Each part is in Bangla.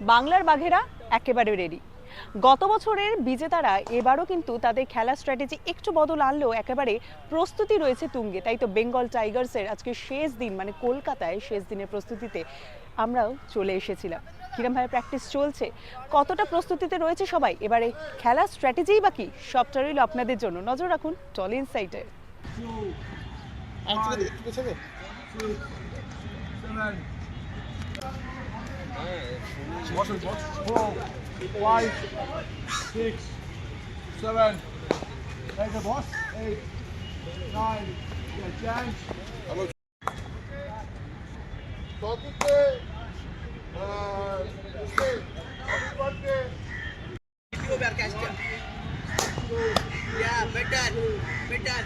বাংলার বাঘেরা একেবারে রেডি গত বছরের বিজেতারা এবারও কিন্তু তাদের খেলা স্ট্র্যাটেজি একটু বদল আনলেও একেবারে প্রস্তুতি রয়েছে তুঙ্গে। তাই তো বেঙ্গল টাইগার্সের আজকে শেষ দিন মানে কলকাতায় শেষ দিনের প্রস্তুতিতে আমরাও চলে এসেছিলাম। কিরমভাবে প্র্যাকটিস চলছে। কতটা প্রস্তুতিতে রয়েছে সবাই? এবারে খেলা স্ট্র্যাটেজিই বাকি সবটা রইল আপনাদের জন্য। নজর রাখুন টল ইনসাইটে four, five, six, seven, take the boss, eight, nine, yeah, change. চতুর্থে অভিভাবককে Yeah, better, better.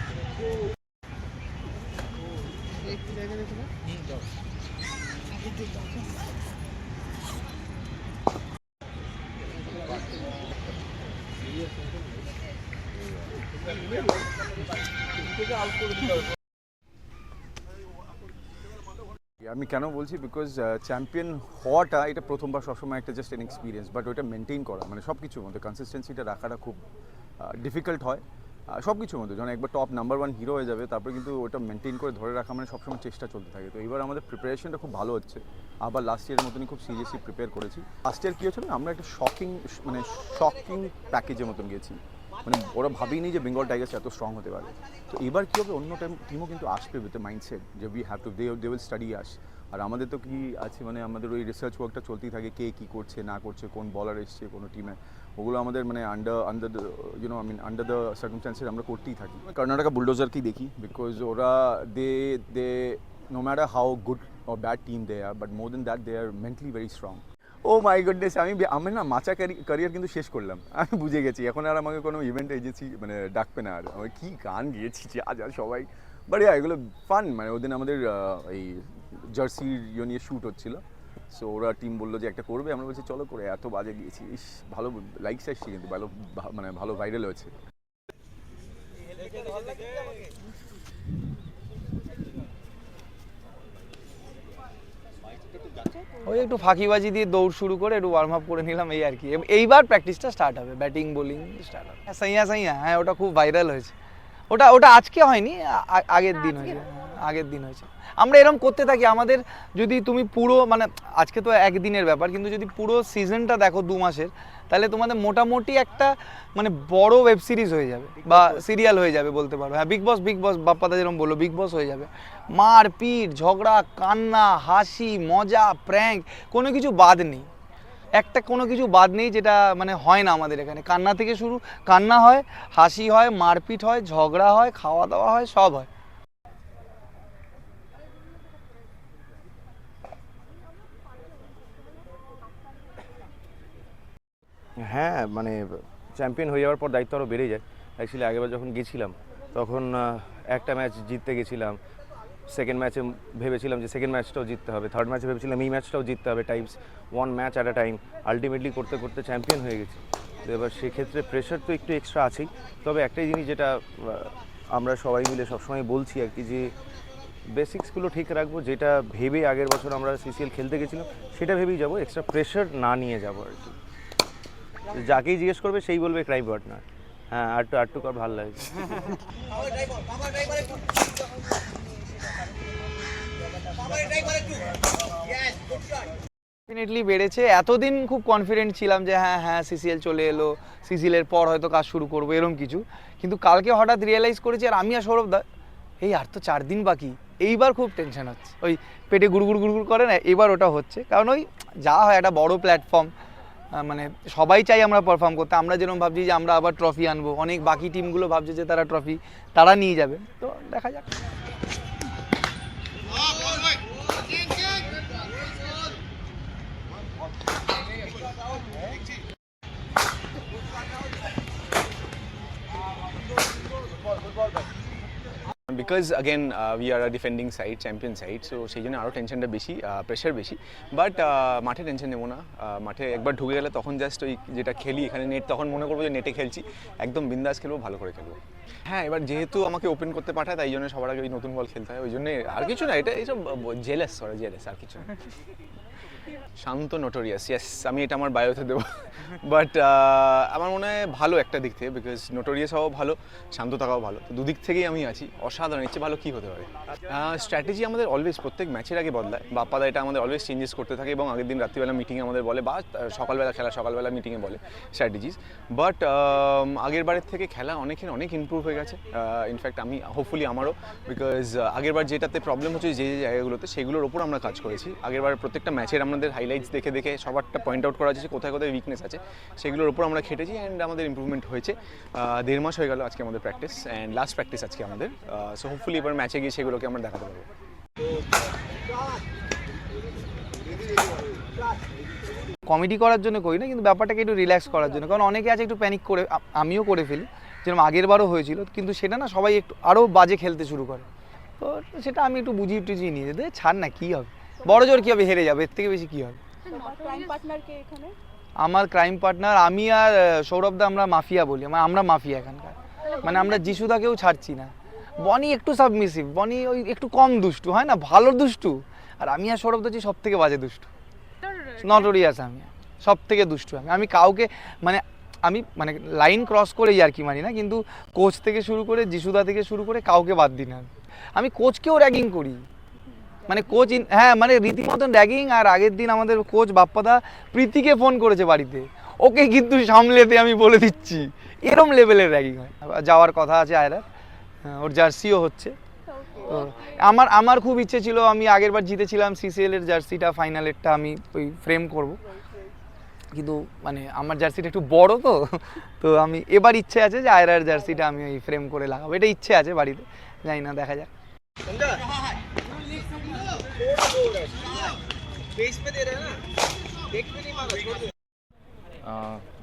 আমি কেন বলছি? বিকজ চ্যাম্পিয়ন হওয়াটা এটা প্রথমবার সবসময় একটা জাস্ট এন এক্সপিরিয়েন্স বাট ওইটা মেনটেন করা মানে সব কিছুর মধ্যে কনসিস্টেন্সিটা রাখাটা খুব ডিফিকাল্ট হয়। সব কিছুর মধ্যে, যখন একবার টপ নাম্বার ওয়ান হিরো হয়ে যাবে, তারপরে কিন্তু ওটা মেনটেন করে ধরে রাখা মানে সবসময় চেষ্টা চলতে থাকে। তো এবার আমাদের প্রিপারেশনটা খুব ভালো হচ্ছে। আবার লাস্ট ইয়ারের মতনই খুব সিরিয়াসলি প্রিপেয়ার করেছি। লাস্ট ইয়ার কী হচ্ছিল না আমরা একটা শকিং মানে শকিং প্যাকেজের মতন গেছি। মানে ওরা ভাবিনি যে বেঙ্গল টাইগার্স এত স্ট্রং হতে পারে তো এবার কী হবে? অন্য টাইম টিমও কিন্তু আসবে উইথ মাইন্ডসেট যে we have to they they will study us আর আমাদের তো কি আছে মানে আমাদের ওই রিসার্চ ওয়ার্কটা চলতেই থাকে, কে কী করছে, না করছে, কোন বলার এসছে কোনো টিমে ওগুলো আমাদের মানে under under the you know I mean under the circumstances আমরা করতেই থাকি। কর্ণাটকা বুলডোজারকেই দেখি বিকজ ওরা they they no matter how good or bad team they are but more than that they are mentally very strong oh my goodness আমি আমি না মাচা ক্যারিয়ার কিন্তু শেষ করলাম। আমি বুঝে গেছি, এখন আর আমাকে কোনো ইভেন্ট এজেন্সি মানে ডাকবে না। আর আমি কী গান গিয়েছি যা যা সবাই। বাট এগুলো ফান মানে ওদিন আমাদের এই জার্সির ইয়ে নিয়ে শ্যুট হচ্ছিল। সো ওরা টিম বলল যে একটা করবে, আমরা বলছি চলো করে, এত বাজে গিয়েছি ইস, ভালো লাইকস আসছে কিন্তু, ভালো মানে ভালো ভাইরাল হয়েছে। ওই একটু ফাঁকিবাজি দিয়ে দৌড় শুরু করে একটু ওয়ার্ম আপ করে নিলাম এই আর কি। এইবার প্র্যাকটিসটা স্টার্ট হবে ব্যাটিং বোলিং স্টার্ট হবে। হ্যাঁ, সাইয়া সাইয়া হ্যাঁ ওটা খুব ভাইরাল হয়েছে। ওটা ওটা আজকে হয়নি আগের দিন হয়েছে। হ্যাঁ, আগের দিন হয়েছে। আমরা এরকম করতে থাকি আমাদের যদি তুমি পুরো মানে আজকে তো একদিনের ব্যাপার কিন্তু যদি পুরো সিজনটা দেখো দু মাসের তাহলে তোমাদের মোটামুটি একটা মানে বড় ওয়েব সিরিজ হয়ে যাবে বা সিরিয়াল হয়ে যাবে বলতে পারো। হ্যাঁ বিগ বস বিগ বস বাপ্পাদা যেরকম বলল বিগ বস হয়ে যাবে। মার পিট ঝগড়া কান্না হাসি মজা প্র্যাঙ্ক কোনো কিছু বাদ নেই। একটা কোনো কিছু বাদ নেই যেটা মানে হয় না আমাদের এখানে। কান্না থেকে শুরু কান্না হয় হাসি হয় মারপিট হয় ঝগড়া হয় খাওয়া দাওয়া হয় সব হয়। হ্যাঁ মানে চ্যাম্পিয়ন হয়ে যাওয়ার পর দায়িত্ব আরও বেড়ে যায়। অ্যাকচুয়ালি আগেরবার যখন গেছিলাম, তখন একটা ম্যাচ জিততে গেছিলাম। সেকেন্ড ম্যাচে ভেবেছিলাম যে সেকেন্ড ম্যাচটাও জিততে হবে। থার্ড ম্যাচে ভেবেছিলাম এই ম্যাচটাও জিততে হবে times one match at a time ultimately করতে করতে চ্যাম্পিয়ন হয়ে গেছি। তো এবার সেক্ষেত্রে প্রেশার তো একটু এক্সট্রা আছেই। তবে একটাই জিনিস যেটা আমরা সবাই মিলে সবসময় বলছি আর কি যে বেসিক্সগুলো ঠিক রাখব। যেটা ভেবে আগের বছর আমরা সিসিএল খেলতে গেছিলাম, সেটা ভেবেই যাব। এক্সট্রা প্রেশার না নিয়ে যাব আর কি। যাকেই জিজ্ঞেস করবে, সেই বলবে ক্রাইম পার্টনার হ্যাঁ আর টু আর আটটু কর, ভালো লাগে. ডেফিনেটলি বেড়েছে। এতদিন খুব কনফিডেন্ট ছিলাম যে হ্যাঁ হ্যাঁ সিসিএল চলে এলো সিসিএলের পর হয়তো কাজ শুরু করব এরকম কিছু। কিন্তু কালকে হঠাৎ রিয়েলাইজ করেছি, আর আমি আর সৌরভ দা এই আর তো চার দিন বাকি। এইবার খুব টেনশন হচ্ছে। ওই পেটে গুড়গুড় গুড়গুড় করে না, এবার ওটা হচ্ছে। কারণ ওই যা হয়, একটা বড় প্ল্যাটফর্ম মানে সবাই চাই আমরা পারফর্ম করতে। আমরা যেরকম ভাবছি যে আমরা আবার ট্রফি আনব, অনেক বাকি টিমগুলো ভাবছে যে তারা ট্রফি তারা নিয়ে যাবে। তো দেখা যাক। Because again we are defending side champion side so সেই জন্য আরও টেনশনটা বেশি প্রেশার বেশি। বাট মাঠে টেনশন নেব না। মাঠে একবার ঢুকে গেলে তখন জাস্ট ওই যেটা খেলি, এখানে নেট তখন মনে করব যে নেটে খেলছি। একদম বিন্দাস খেলব, ভালো করে খেলব। হ্যাঁ এবার যেহেতু আমাকে ওপেন করতে পাঠায়, তাই জন্য সবার আগে ওই নতুন বল খেলতে হয়। ওই জন্য আর কিছু না, এটা এইসব জেলেস সরি জেলেস আর কিছু না। শান্ত নোটোরিয়াস ইয়েস আমি এটা আমার বায়োতে দেবো। বাট আমার মনে হয় ভালো একটা দিক থেকে বিকজ নোটোরিয়াস হওয়াও ভালো, শান্ত থাকাও ভালো। তো দুদিক থেকেই আমি আছি, অসাধারণ ইচ্ছে ভালো কী হতে পারে? স্ট্র্যাটেজি আমাদের অলওয়েজ প্রত্যেক ম্যাচের আগে বদলায়। বাপ্পাদা এটা আমাদের অলওয়েজ চেঞ্জেস করতে থাকে এবং আগের দিন রাত্রিবেলা মিটিংয়ে আমাদের বলে, বা সকালবেলা খেলা, সকালবেলা মিটিংয়ে বলে স্ট্র্যাটেজিস বাট আগের বারের থেকে খেলা অনেকের অনেক ইমপ্রুভ হয়ে গেছে। ইনফ্যাক্ট আমি হোপফুলি আমারও বিকজ আগের বার যেটাতে প্রবলেম হচ্ছে যে জায়গাগুলোতে, সেগুলোর ওপর আমরা কাজ করেছি। আগের বার প্রত্যেকটা ম্যাচের আমাদের হাইলাইটস দেখে দেখে সবারটা পয়েন্ট আউট করা হয়েছে কোথায় কোথায় উইকনেস আছে, সেগুলোর ওপর আমরা খেটেছি অ্যান্ড আমাদের ইমপ্রুভমেন্ট হয়েছে। দেড় মাস হয়ে গেল আজকে আমাদের প্র্যাকটিস অ্যান্ড লাস্ট প্র্যাকটিস আজকে আমাদের। সো হোপফুলি এবার ম্যাচে গিয়ে সেগুলোকে আমরা দেখাতে পারব। কমেডি করার জন্য করি না, কিন্তু ব্যাপারটাকে একটু রিল্যাক্স করার জন্য। কারণ অনেকে আছে একটু প্যানিক করে আমিও করে ফেলি। যেরকম আগের বারও হয়েছিল, কিন্তু সেটা না সবাই একটু আরও বাজে খেলতে শুরু করে। তো সেটা আমি একটু বুঝিয়ে টুঝিয়ে নিয়ে যেতে, ছাড় না, কী হবে? বড় জোর কী হবে হেরে যাবে? এর থেকে বেশি কী হবে? আমার ক্রাইম পার্টনার আমি আর সৌরভদা আমরা মাফিয়া বলি। মানে আমরা মাফিয়া এখানকার। মানে আমরা যিশুদাকেও ছাড়ছি না। বনি একটু সাবমিসিভ বনি ওই একটু কম দুষ্টু হয় না? ভালো দুষ্টু। আর আমি আর সৌরভ হচ্ছি সব থেকে বাজে দুষ্টু। নটোরিয়াস আমি। সব থেকে দুষ্টু আমি। আমি কাউকে মানে আমি মানে লাইন ক্রস করেই আর কি মানি না কিন্তু কোচ থেকে শুরু করে যিশুদা থেকে শুরু করে কাউকে বাদ দিই না। আমি। কোচকেও র্যাগিং করি। মানে কোচ হ্যাঁ মানে রীতিমতন র্যাগিং আর আগের দিন আমাদের কোচ বাপ্পাদা প্রীতিকে ফোন করেছে বাড়িতে। ওকে কিন্তু সামলেতে আমি বলে দিচ্ছি এরম লেভেলের র্যাগিং হয়। যাওয়ার কথা আছে আয়রার হ্যাঁ, ওর জার্সিও হচ্ছে। আমার আমার খুব ইচ্ছে ছিল আমি আগেরবার জিতেছিলাম সিসিএল এর জার্সিটা ফাইনালেরটা আমি ওই ফ্রেম করব। কিন্তু মানে আমার জার্সিটা একটু বড় তো তো আমি এবার ইচ্ছে আছে যে আয়রার জার্সিটা আমি ওই ফ্রেম করে লাগাবো। এটা ইচ্ছে আছে বাড়িতে জানি না দেখা যাক।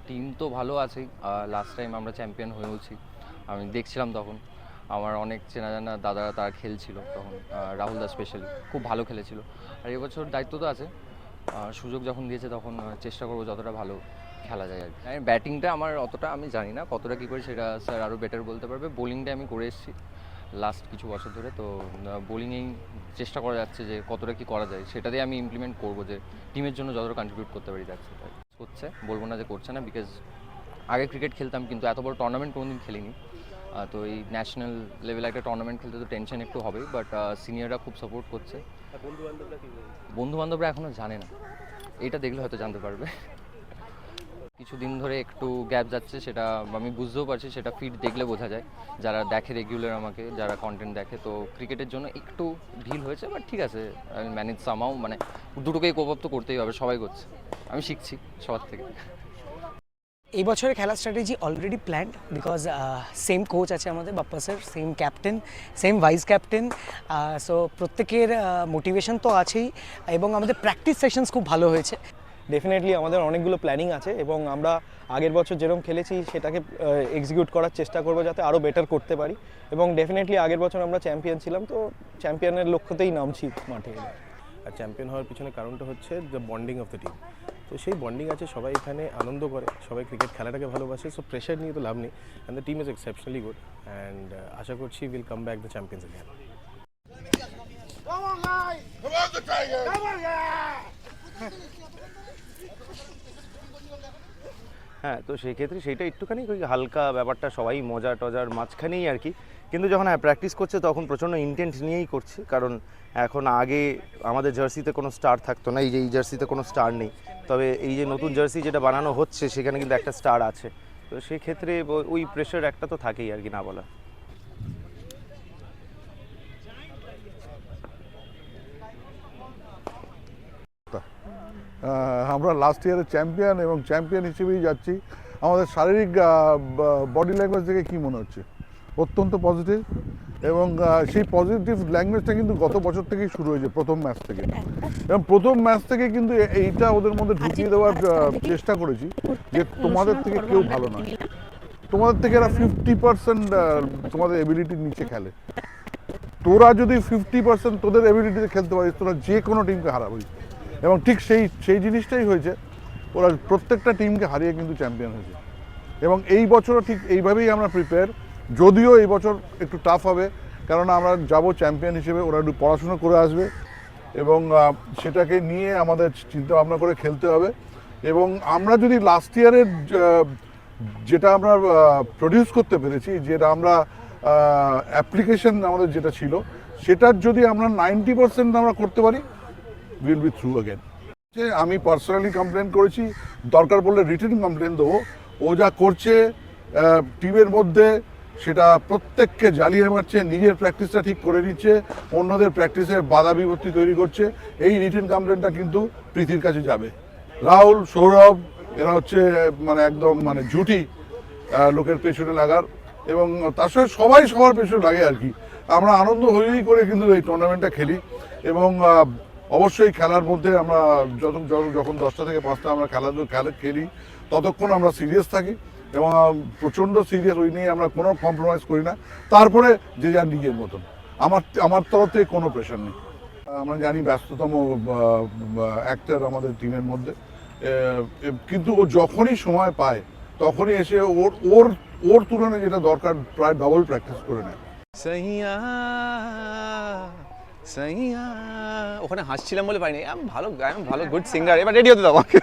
টিম তো ভালো আছেই। লাস্ট টাইম আমরা চ্যাম্পিয়ন হয়েওছি আমি দেখছিলাম তখন। আমার অনেক চেনা জানা দাদারা তারা খেলছিল তখন। রাহুল দা স্পেশালি খুব ভালো খেলেছিল। আর এবছর দায়িত্ব তো আছে। সুযোগ যখন দিয়েছে তখন চেষ্টা করব যতটা ভালো খেলা যায় আর কি। ব্যাটিংটা আমার অতটা আমি জানি না। কতটা কী করে সেটা স্যার আরও বেটার বলতে পারবে। বোলিংটা আমি করে এসেছি। লাস্ট কিছু বছর ধরে। তো বোলিংয়েই চেষ্টা করা যাচ্ছে যে কতটা কি করা যায়। সেটাতে আমি ইমপ্লিমেন্ট করব যে টিমের জন্য যতটা কন্ট্রিবিউট করতে পারি যাচ্ছে করছে বলব না যে করছে না বিকজ আগে ক্রিকেট খেলতাম কিন্তু এত বড় টুর্নামেন্ট কোনোদিন খেলিনি। আহ, তো এই ন্যাশনাল লেভেলে একটা টুর্নামেন্ট খেলতে তো টেনশন একটু হবেই বাট সিনিয়ররা খুব সাপোর্ট করছে। বন্ধু বান্ধবরা এখনও জানে না। এটা দেখলে হয়তো জানতে পারবে। কিছুদিন ধরে একটু গ্যাপ যাচ্ছে, সেটা আমি বুঝতেও পারছি, সেটা ফিড দেখলে বোঝা যায়। যারা দেখে রেগুলার আমাকে, যারা কন্টেন্ট দেখে, তো ক্রিকেটের জন্য একটু ঢিল হয়েছে বাট ঠিক আছে আমি ম্যানেজ সামাও মানে দুটোকেই কোপ তো করতেই হবে, সবাই করছে। আমি শিখছি সবার থেকে। এই বছরের খেলার strategy already planned because same coach আছে আমাদের, Bappa sir same captain same vice captain so প্রত্যেকের মোটিভেশন তো আছেই, এবং আমাদের প্র্যাকটিস সেশনস খুব ভালো হয়েছে। ডেফিনেটলি আমাদের অনেকগুলো প্ল্যানিং আছে এবং আমরা আগের বছর যেরকম খেলেছি সেটাকে এক্সিকিউট করার চেষ্টা করব যাতে আরও বেটার করতে পারি। এবং ডেফিনেটলি আগের বছর আমরা চ্যাম্পিয়ন ছিলাম তো চ্যাম্পিয়নের লক্ষ্যতেই নামছি মাঠে। আর চ্যাম্পিয়ন হওয়ার পিছনে কারণটা হচ্ছে the bonding of the team তো সেই বন্ডিং আছে সবাই এখানে আনন্দ করে সবাই ক্রিকেট খেলাটাকে ভালোবাসে সো প্রেশার নিয়ে তো লাভ নেই। And the team is exceptionally good and আশা করছি will come back the champions again. Come on, guys! Come on, the Tigers! Come on, হ্যাঁ তো সেই ক্ষেত্রে সেইটা একটুখানি ওই হালকা ব্যাপারটা সবাই মজা টজার মাঝখানেই আর কি। কিন্তু যখন হ্যাঁ প্র্যাকটিস করছে তখন প্রচণ্ড ইন্টেন্ট নিয়েই করছে। কারণ এখন আগে আমাদের জার্সিতে কোনো স্টার থাকতো না, এই যে এই জার্সিতে কোনো স্টার নেই। তবে এই যে নতুন জার্সি যেটা বানানো হচ্ছে, সেখানে কিন্তু একটা স্টার আছে। তো সেক্ষেত্রে ওই প্রেশার একটা তো থাকেই আর কি না বলা। আমরা লাস্ট ইয়ারের চ্যাম্পিয়ন এবং চ্যাম্পিয়ন হিসেবেই যাচ্ছি। আমাদের শারীরিক বডি ল্যাঙ্গুয়েজ থেকে কী মনে হচ্ছে? অত্যন্ত পজিটিভ এবং সেই পজিটিভ ল্যাঙ্গুয়েজটা কিন্তু গত বছর থেকেই শুরু হয়েছে প্রথম ম্যাচ থেকে। এবং প্রথম ম্যাচ থেকে কিন্তু এইটা ওদের মধ্যে ঢুকিয়ে দেওয়ার চেষ্টা করেছি যে তোমাদের থেকে কেউ ভালো নয়। তোমাদের থেকে এরা ফিফটি পার্সেন্ট তোমাদের এবিলিটির নিচে খেলে। তোরা যদি ফিফটি পার্সেন্ট তোদের এবিলিটিতে খেলতে পারিস তোরা যে কোনো টিমকে হারাবি। এবং ঠিক সেই সেই জিনিসটাই হয়েছে, ওরা প্রত্যেকটা টিমকে হারিয়ে কিন্তু চ্যাম্পিয়ন হয়েছে। এবং এই বছরও ঠিক এইভাবেই আমরা প্রিপেয়ার যদিও এই বছর একটু টাফ হবে কারণ আমরা যাব চ্যাম্পিয়ন হিসেবে, ওরা একটু পড়াশুনো করে আসবে এবং সেটাকে নিয়ে আমাদের চিন্তা ভাবনা করে খেলতে হবে। এবং আমরা যদি লাস্ট ইয়ারের যেটা আমরা প্রডিউস করতে পেরেছি, যেটা আমরা অ্যাপ্লিকেশন আমাদের যেটা ছিল, সেটার যদি আমরা নাইনটি পার্সেন্ট আমরা করতে পারি উইল বি থ্রু অ্যাগেন যে আমি পার্সোনালি কমপ্লেন করেছি, দরকার পড়লে রিটার্ন কমপ্লেন দেবো। ও যা করছে টিমের মধ্যে, সেটা প্রত্যেককে জ্বালিয়ে মারছে, নিজের প্র্যাকটিসটা ঠিক করে নিচ্ছে, অন্যদের প্র্যাকটিসে বাধা বিপত্তি তৈরি করছে, এই রিটার্ন কমপ্লেনটা কিন্তু প্রীতির কাছে যাবে। রাহুল, সৌরভ, এরা হচ্ছে মানে একদম মানে জুটি লোকের পেছনে লাগার, এবং তার সঙ্গে সবাই সবার পেছনে লাগে আর কি। আমরা আনন্দ হয়েই করে কিন্তু এই টুর্নামেন্টটা খেলি, এবং অবশ্যই খেলার মধ্যে আমরা যখন যখন- দশটা থেকে পাঁচটা আমরা খেলা খেলা খেলি, ততক্ষণ আমরা সিরিয়াস থাকি এবং প্রচণ্ড সিরিয়াস ওই নিয়ে আমরা কোনো কম্প্রোমাইজ করি না। তারপরে যে যার নিজের মতন। আমার আমার তরফ থেকে কোনো প্রেশার নেই। আমরা জানি ব্যস্ততম অ্যাক্টর আমাদের টিমের মধ্যে। কিন্তু ও যখনই সময় পায়, তখনই এসে ওর ওর ওর তুলনায় যেটা দরকার, প্রায় ডবল প্র্যাকটিস করে নেয়। ওখানে হাসছিলাম বলে পাইনি আমি, ভালো গান, ভালো গুড সিঙ্গার এবার রেডি হতে দাও আমাকে।